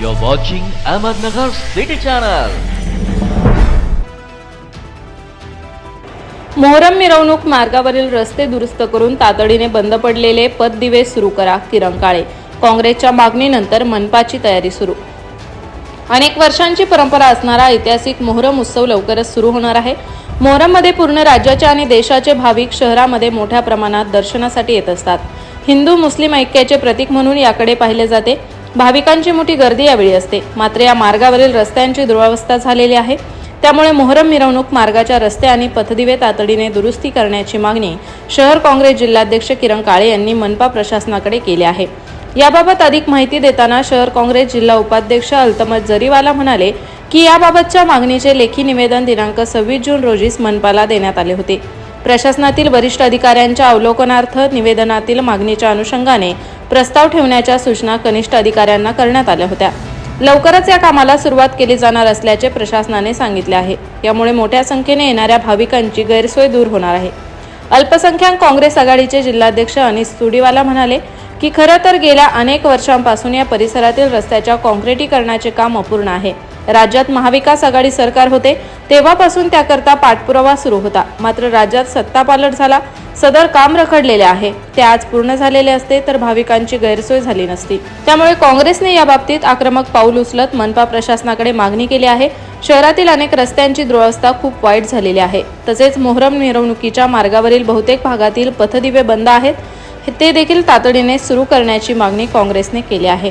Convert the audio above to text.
You're watching Ahmednagar City Channel. Muharram मिरवणूक मार्गावरील रस्ते दुरुस्त करून तातडीने बंद पडलेले पददिवे सुरू करा किरण काळे काँग्रेसच्या मागणीनंतर मनपाची तयारी सुरू. अनेक वर्षांची परंपरा असणारा ऐतिहासिक मोहरम उत्सव लवकरच सुरू होणार आहे. मोहरममध्ये पूर्ण राज्याचे आणि देशाचे भाविक शहरामध्ये मोठ्या प्रमाणात दर्शनासाठी येत असतात. हिंदू मुस्लिम ऐक्याचे प्रतीक म्हणून याकडे पाहिले जाते. भाविकांची मोठी गर्दी यावेळी असते. मात्र या मार्गावरील रस्त्यांची दुरावस्था झालेली आहे. त्यामुळे मोहरम मिरवणूक मार्गाच्या रस्ते आणि पथदिवे तातडीने दुरुस्ती करण्याची मागणी शहर काँग्रेस जिल्हाध्यक्ष किरण काळे यांनी मनपा प्रशासनाकडे केली आहे. याबाबत अधिक माहिती देताना शहर काँग्रेस जिल्हा उपाध्यक्ष अल्तमत जरीवाला म्हणाले की याबाबतच्या मागणीचे लेखी निवेदन दिनांक सव्वीस जून रोजीच मनपाला देण्यात आले होते. प्रशासनातील वरिष्ठ अधिकाऱ्यांच्या अवलोकनार्थ निवेदनातील मागणीच्या अनुषंगाने प्रस्ताव ठेवण्याच्या सूचना कनिष्ठ अधिकाऱ्यांना करण्यात आल्या होत्या. लवकरच या कामाला सुरुवात केली जाणार असल्याचे प्रशासनाने सांगितले आहे. यामुळे मोठ्या संख्येने येणाऱ्या भाविकांची गैरसोय दूर होणार आहे. अल्पसंख्याक काँग्रेस आघाडीचे जिल्हाध्यक्ष अनिस सुडीवाला म्हणाले की खरं तर गेल्या अनेक वर्षांपासून या परिसरातील रस्त्याच्या काँक्रिटीकरणाचे काम अपूर्ण आहे. राज्यात महाविकास आघाडी सरकार होते तेव्हापासून त्याकरता पाठपुरावा सुरू होता. मात्र राज्यात सत्तापालट झाला सदर काम रखडलेले आहे. ते आज पूर्ण झालेले असते तर भाविकांची गैरसोय झाली नसती. त्यामुळे काँग्रेसने या बाबतीत आक्रमक पाऊल उचलत मनपा प्रशासनाकडे मागणी केली आहे. शहरातील अनेक रस्त्यांची दुरवस्था खूप वाईट झालेली आहे. तसेच मोहरम मिरवणुकीच्या मार्गावरील बहुतेक भागातील पथदिवे बंद आहेत. ते देखील तातडीने सुरू करण्याची मागणी काँग्रेसने केली आहे.